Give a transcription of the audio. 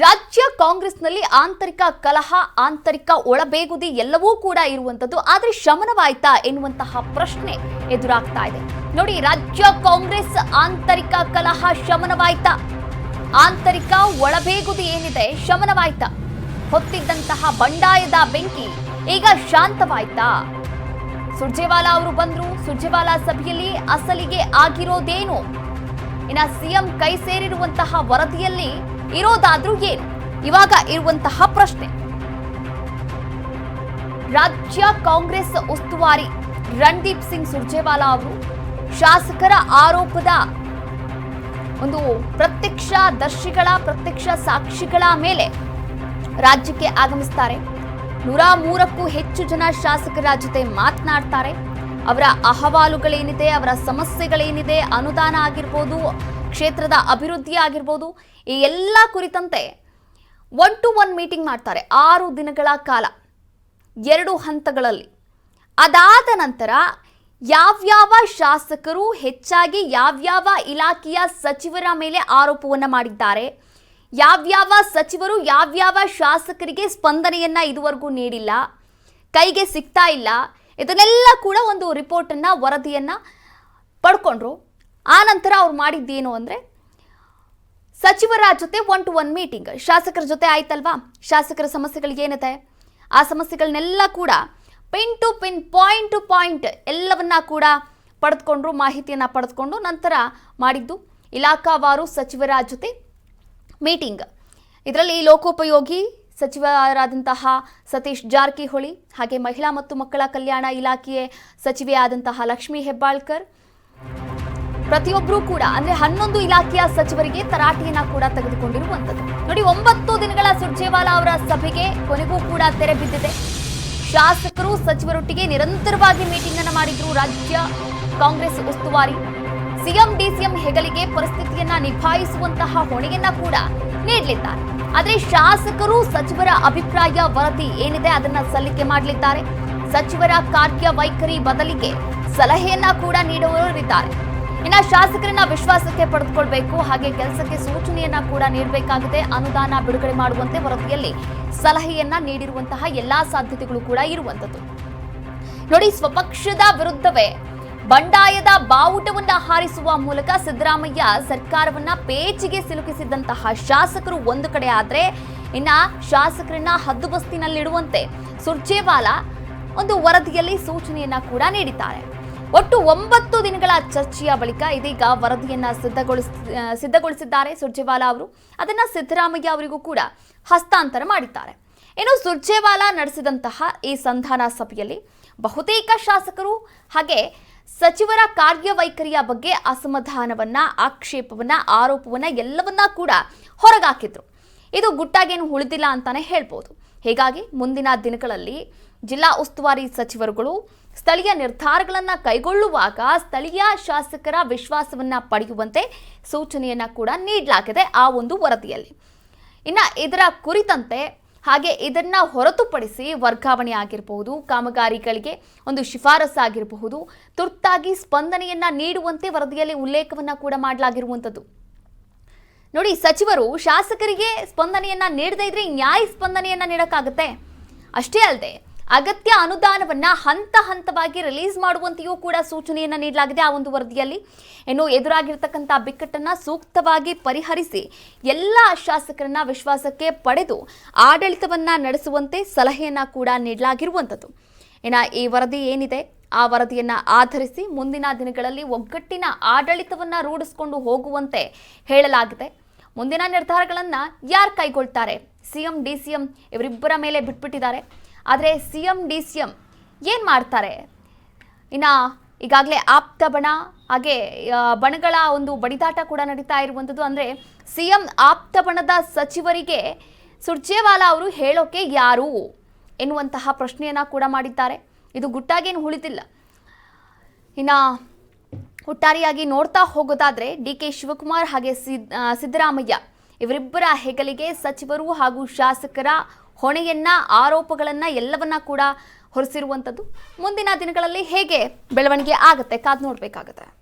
ರಾಜ್ಯ ಕಾಂಗ್ರೆಸ್ನಲ್ಲಿ ಆಂತರಿಕ ಕಲಹ, ಆಂತರಿಕ ಒಳಬೇಗುದಿ ಎಲ್ಲವೂ ಕೂಡ ಇರುವಂತದ್ದು, ಆದ್ರೆ ಶಮನವಾಯ್ತಾ ಎನ್ನುವಂತಹ ಪ್ರಶ್ನೆ ಎದುರಾಗ್ತಾ ಇದೆ. ನೋಡಿ, ರಾಜ್ಯ ಕಾಂಗ್ರೆಸ್ ಆಂತರಿಕ ಕಲಹ ಶಮನವಾಯ್ತಾ? ಆಂತರಿಕ ಒಳಬೇಗುದಿ ಏನಿದೆ, ಶಮನವಾಯ್ತಾ? ಹೊತ್ತಿದ್ದಂತಹ ಬಂಡಾಯದ ಬೆಂಕಿ ಈಗ ಶಾಂತವಾಯ್ತಾ? ಸುರ್ಜೇವಾಲಾ ಅವರು ಬಂದ್ರು, ಸುರ್ಜೇವಾಲಾ ಸಭೆಯಲ್ಲಿ ಅಸಲಿಗೆ ಆಗಿರೋದೇನು? ಇನ್ನ ಸಿಎಂ ಕೈ ಸೇರಿರುವಂತಹ ವರದಿಯಲ್ಲಿ ಇರೋದಾದ್ರೂ ಏನು? ಇವಾಗ ಇರುವಂತಹ ಪ್ರಶ್ನೆ. ರಾಜ್ಯ ಕಾಂಗ್ರೆಸ್ ಉಸ್ತುವಾರಿ ರಣದೀಪ್ ಸಿಂಗ್ ಸುರ್ಜೇವಾಲಾ ಅವರು ಶಾಸಕರ ಆರೋಪದ ಒಂದು ಪ್ರತ್ಯಕ್ಷ ದರ್ಶಿಗಳ ಪ್ರತ್ಯಕ್ಷ ಸಾಕ್ಷಿಗಳ ಮೇಲೆ ರಾಜ್ಯಕ್ಕೆ ಆಗಮಿಸ್ತಾರೆ. ನೂರ ಮೂರಕ್ಕೂ ಹೆಚ್ಚು ಜನ ಶಾಸಕರ ಜೊತೆ ಮಾತನಾಡ್ತಾರೆ. ಅವರ ಅಹವಾಲುಗಳೇನಿದೆ, ಅವರ ಸಮಸ್ಯೆಗಳೇನಿದೆ, ಅನುದಾನ ಆಗಿರ್ಬೋದು ಕ್ಷೇತ್ರದ ಅಭಿವೃದ್ಧಿ ಆಗಿರ್ಬೋದು, ಈ ಎಲ್ಲ ಕುರಿತಂತೆ ಒನ್ ಟು ಒನ್ ಮೀಟಿಂಗ್ ಮಾಡ್ತಾರೆ. ಆರು ದಿನಗಳ ಕಾಲ, ಎರಡು ಹಂತಗಳಲ್ಲಿ. ಅದಾದ ನಂತರ ಯಾವ್ಯಾವ ಶಾಸಕರು ಹೆಚ್ಚಾಗಿ ಯಾವ್ಯಾವ ಇಲಾಖೆಯ ಸಚಿವರ ಮೇಲೆ ಆರೋಪವನ್ನು ಮಾಡಿದ್ದಾರೆ, ಯಾವ್ಯಾವ ಸಚಿವರು ಯಾವ್ಯಾವ ಶಾಸಕರಿಗೆ ಸ್ಪಂದನೆಯನ್ನ ಇದುವರೆಗೂ ನೀಡಿಲ್ಲ, ಕೈಗೆ ಸಿಗ್ತಾ ಇಲ್ಲ, ಇದನ್ನೆಲ್ಲ ಕೂಡ ಒಂದು ರಿಪೋರ್ಟನ್ನು ವರದಿಯನ್ನು ಪಡ್ಕೊಂಡ್ರು. ಆ ನಂತರ ಅವ್ರು ಮಾಡಿದ್ದೇನು ಅಂದರೆ ಸಚಿವರ ಜೊತೆ ಒನ್ ಟು ಒನ್ ಮೀಟಿಂಗ್ ಶಾಸಕರ ಜೊತೆ ಆಯ್ತಲ್ವಾ? ಶಾಸಕರ ಸಮಸ್ಯೆಗಳಿಗೆ ಏನಿದೆ ಆ ಸಮಸ್ಯೆಗಳನ್ನೆಲ್ಲ ಕೂಡ pin to pin point to point ಎಲ್ಲವನ್ನ ಕೂಡ ಪಡೆದುಕೊಂಡ್ರು, ಮಾಹಿತಿಯನ್ನು ಪಡೆದುಕೊಂಡು ನಂತರ ಮಾಡಿದ್ದು ಇಲಾಖಾವಾರು ಸಚಿವರ ಜೊತೆ ಮೀಟಿಂಗ್ ಇದರಲ್ಲಿ ಲೋಕೋಪಯೋಗಿ ಸಚಿವರಾದಂತಹ ಸತೀಶ್ ಜಾರಕಿಹೊಳಿ, ಹಾಗೆ ಮಹಿಳಾ ಮತ್ತು ಮಕ್ಕಳ ಕಲ್ಯಾಣ ಇಲಾಖೆಯ ಸಚಿವೆಯಾದಂತಹ ಲಕ್ಷ್ಮೀ ಹೆಬ್ಬಾಳ್ಕರ್ ಪ್ರತಿಯೊಬ್ಬರೂ ಕೂಡ, ಅಂದ್ರೆ ಹನ್ನೊಂದು ಇಲಾಖೆಯ ಸಚಿವರಿಗೆ ತರಾಟೆಯನ್ನ ಕೂಡ ತೆಗೆದುಕೊಂಡಿರುವಂತದ್ದು ನೋಡಿ, ಒಂಬತ್ತು ದಿನಗಳ ಸುರ್ಜೇವಾಲಾ ಅವರ ಸಭೆಗೆ ಕೊನೆಗೂ ಕೂಡ ತೆರೆ ಬಿದ್ದಿದೆ. ಶಾಸಕರು ಸಚಿವರೊಟ್ಟಿಗೆ ನಿರಂತರವಾಗಿ ಮೀಟಿಂಗ್ ಅನ್ನು ಮಾಡಿದ್ರು ರಾಜ್ಯ ಕಾಂಗ್ರೆಸ್ ಉಸ್ತುವಾರಿ. ಸಿಎಂ, ಡಿಸಿಎಂ ಹೆಗಲಿಗೆ ಪರಿಸ್ಥಿತಿಯನ್ನ ನಿಭಾಯಿಸುವಂತಹ ಹೊಣೆಯನ್ನ ಕೂಡ ನೀಡಲಿದ್ದಾರೆ. ಆದ್ರೆ ಶಾಸಕರು ಸಚಿವರ ಅಭಿಪ್ರಾಯ ವರದಿ ಏನಿದೆ ಅದನ್ನ ಸಲ್ಲಿಕೆ ಮಾಡಲಿದ್ದಾರೆ. ಸಚಿವರ ಕಾರ್ಯ ವೈಖರಿ ಬದಲಿಗೆ ಸಲಹೆಯನ್ನ ಕೂಡ ನೀಡುವವರಿದ್ದಾರೆ ಇನ್ನ ಶಾಸಕರನ್ನ ವಿಶ್ವಾಸಕ್ಕೆ ಪಡೆದುಕೊಳ್ಬೇಕು, ಹಾಗೆ ಕೆಲಸಕ್ಕೆ ಸೂಚನೆಯನ್ನ ಕೂಡ ನೀಡಬೇಕಾಗಿದೆ. ಅನುದಾನ ಬಿಡುಗಡೆ ಮಾಡುವಂತೆ ವರದಿಯಲ್ಲಿ ಸಲಹೆಯನ್ನ ನೀಡಿರುವಂತಹ ಎಲ್ಲಾ ಸಾಧ್ಯತೆಗಳು ಕೂಡ ಇರುವಂತದ್ದು ನೋಡಿ, ಸ್ವಪಕ್ಷದ ವಿರುದ್ಧವೇ ಬಂಡಾಯದ ಬಾವುಟವನ್ನ ಹಾರಿಸುವ ಮೂಲಕ ಸಿದ್ದರಾಮಯ್ಯ ಸರ್ಕಾರವನ್ನ ಪೇಚಿಗೆ ಸಿಲುಕಿಸಿದಂತಹ ಶಾಸಕರು ಒಂದು ಕಡೆ ಆದ್ರೆ ಇನ್ನ ಶಾಸಕರನ್ನ ಹದ್ದುಬಸ್ತಿನಲ್ಲಿಡುವಂತೆ ಸುರ್ಜೇವಾಲಾ ಒಂದು ವರದಿಯಲ್ಲಿ ಸೂಚನೆಯನ್ನ ಕೂಡ ನೀಡಿದ್ದಾರೆ. ಒಟ್ಟು ಒಂಬತ್ತು ದಿನಗಳ ಚರ್ಚೆಯ ಬಳಿಕ ಇದೀಗ ವರದಿಯನ್ನ ಸಿದ್ಧಗೊಳಿಸ ಸಿದ್ಧಗೊಳಿಸಿದ್ದಾರೆ ಸುರ್ಜೇವಾಲಾ ಅವರು. ಅದನ್ನ ಸಿದ್ದರಾಮಯ್ಯ ಅವರಿಗೂ ಕೂಡ ಹಸ್ತಾಂತರ ಮಾಡಿದ್ದಾರೆ. ಇನ್ನು ಸುರ್ಜೇವಾಲಾ ನಡೆಸಿದಂತಹ ಈ ಸಂಧಾನ ಸಭೆಯಲ್ಲಿ ಬಹುತೇಕ ಶಾಸಕರು ಹಾಗೆ ಸಚಿವರ ಕಾರ್ಯವೈಖರಿಯ ಬಗ್ಗೆ ಅಸಮಾಧಾನವನ್ನ, ಆಕ್ಷೇಪವನ್ನ, ಆರೋಪವನ್ನ ಎಲ್ಲವನ್ನ ಕೂಡ ಹೊರಗಾಕಿದ್ರು. ಇದು ಗುಟ್ಟಾಗೇನು ಉಳಿದಿಲ್ಲ ಅಂತಾನೆ ಹೇಳ್ಬೋದು. ಹೀಗಾಗಿ ಮುಂದಿನ ದಿನಗಳಲ್ಲಿ ಜಿಲ್ಲಾ ಉಸ್ತುವಾರಿ ಸಚಿವರುಗಳು ಸ್ಥಳೀಯ ನಿರ್ಧಾರಗಳನ್ನು ಕೈಗೊಳ್ಳುವಾಗ ಸ್ಥಳೀಯ ಶಾಸಕರ ವಿಶ್ವಾಸವನ್ನ ಪಡೆಯುವಂತೆ ಸೂಚನೆಯನ್ನ ಕೂಡ ನೀಡಲಾಗಿದೆ ಆ ಒಂದು ವರದಿಯಲ್ಲಿ. ಇನ್ನ ಇದರ ಕುರಿತಂತೆ ಹಾಗೆ ಇದನ್ನು ಹೊರತುಪಡಿಸಿ ವರ್ಗಾವಣೆ ಆಗಿರಬಹುದು, ಕಾಮಗಾರಿಗಳಿಗೆ ಒಂದು ಶಿಫಾರಸು ಆಗಿರಬಹುದು, ತುರ್ತಾಗಿ ಸ್ಪಂದನೆಯನ್ನ ನೀಡುವಂತೆ ವರದಿಯಲ್ಲಿ ಉಲ್ಲೇಖವನ್ನ ಕೂಡ ಮಾಡಲಾಗಿರುವಂಥದ್ದು. ನೋಡಿ, ಸಚಿವರು ಶಾಸಕರಿಗೆ ಸ್ಪಂದನೆಯನ್ನ ನೀಡದೇ ಇದ್ರೆ ನ್ಯಾಯ ಸ್ಪಂದನೆಯನ್ನ ನೀಡಕ್ಕಾಗತ್ತೆ? ಅಷ್ಟೇ ಅಲ್ಲದೆ ಅಗತ್ಯ ಅನುದಾನವನ್ನ ಹಂತ ಹಂತವಾಗಿ ರಿಲೀಸ್ ಮಾಡುವಂತೆಯೂ ಕೂಡ ಸೂಚನೆಯನ್ನ ನೀಡಲಾಗಿದೆ ಆ ಒಂದು ವರದಿಯಲ್ಲಿ. ಇನ್ನು ಎದುರಾಗಿರ್ತಕ್ಕಂಥ ಬಿಕ್ಕಟ್ಟನ್ನ ಸೂಕ್ತವಾಗಿ ಪರಿಹರಿಸಿ ಎಲ್ಲ ಶಾಸಕರನ್ನ ವಿಶ್ವಾಸಕ್ಕೆ ಪಡೆದು ಆಡಳಿತವನ್ನ ನಡೆಸುವಂತೆ ಸಲಹೆಯನ್ನ ಕೂಡ ನೀಡಲಾಗಿರುವಂಥದ್ದು. ಇನ್ನು ಈ ವರದಿ ಏನಿದೆ? ಆ ವರದಿಯನ್ನ ಆಧರಿಸಿ ಮುಂದಿನ ದಿನಗಳಲ್ಲಿ ಒಗ್ಗಟ್ಟಿನ ಆಡಳಿತವನ್ನ ರೂಢಿಸಿಕೊಂಡು ಹೋಗುವಂತೆ ಹೇಳಲಾಗಿದೆ. ಮುಂದಿನ ನಿರ್ಧಾರಗಳನ್ನ ಯಾರು ಕೈಗೊಳ್ತಾರೆ? ಸಿಎಂ, ಡಿ ಸಿ ಎಂ, ಇವರಿಬ್ಬರ ಮೇಲೆ ಬಿಟ್ಬಿಟ್ಟಿದ್ದಾರೆ. ಆದರೆ C M D C M ಏನು ಮಾಡ್ತಾರೆ? ಇನ್ನು ಈಗಾಗಲೇ ಆಪ್ತ ಬಣ, ಹಾಗೆ ಬಣಗಳ ಒಂದು ಬಡಿದಾಟ ಕೂಡ ನಡೀತಾ ಇರುವಂಥದ್ದು. ಅಂದರೆ ಸಿ ಎಂ ಆಪ್ತ ಬಣದ ಸಚಿವರಿಗೆ ಸುರ್ಜೇವಾಲಾ ಅವರು ಹೇಳೋಕೆ ಯಾರು ಎನ್ನುವಂತಹ ಪ್ರಶ್ನೆಯನ್ನು ಕೂಡ ಮಾಡಿದ್ದಾರೆ. ಇದು ಗುಟ್ಟಾಗೇನು ಉಳಿದಿಲ್ಲ. ಇನ್ನು ಒಟ್ಟಾರೆಯಾಗಿ ನೋಡ್ತಾ ಹೋಗೋದಾದರೆ ಡಿ ಕೆ ಶಿವಕುಮಾರ್ ಹಾಗೆ ಸಿದ್- ಸಿದ್ದರಾಮಯ್ಯ. ಇವರಿಬ್ಬರ ಹೆಗಲಿಗೆ ಸಚಿವರು ಹಾಗೂ ಶಾಸಕರ ಹೊಣೆಯನ್ನ ಆರೋಪಗಳನ್ನ ಎಲ್ಲವನ್ನ ಕೂಡ ಹೊರಿಸಿರುವಂಥದ್ದು ಮುಂದಿನ ದಿನಗಳಲ್ಲಿ ಹೇಗೆ ಬೆಳವಣಿಗೆ ಆಗುತ್ತೆ ಕಾದು ನೋಡಬೇಕಾಗತ್ತೆ.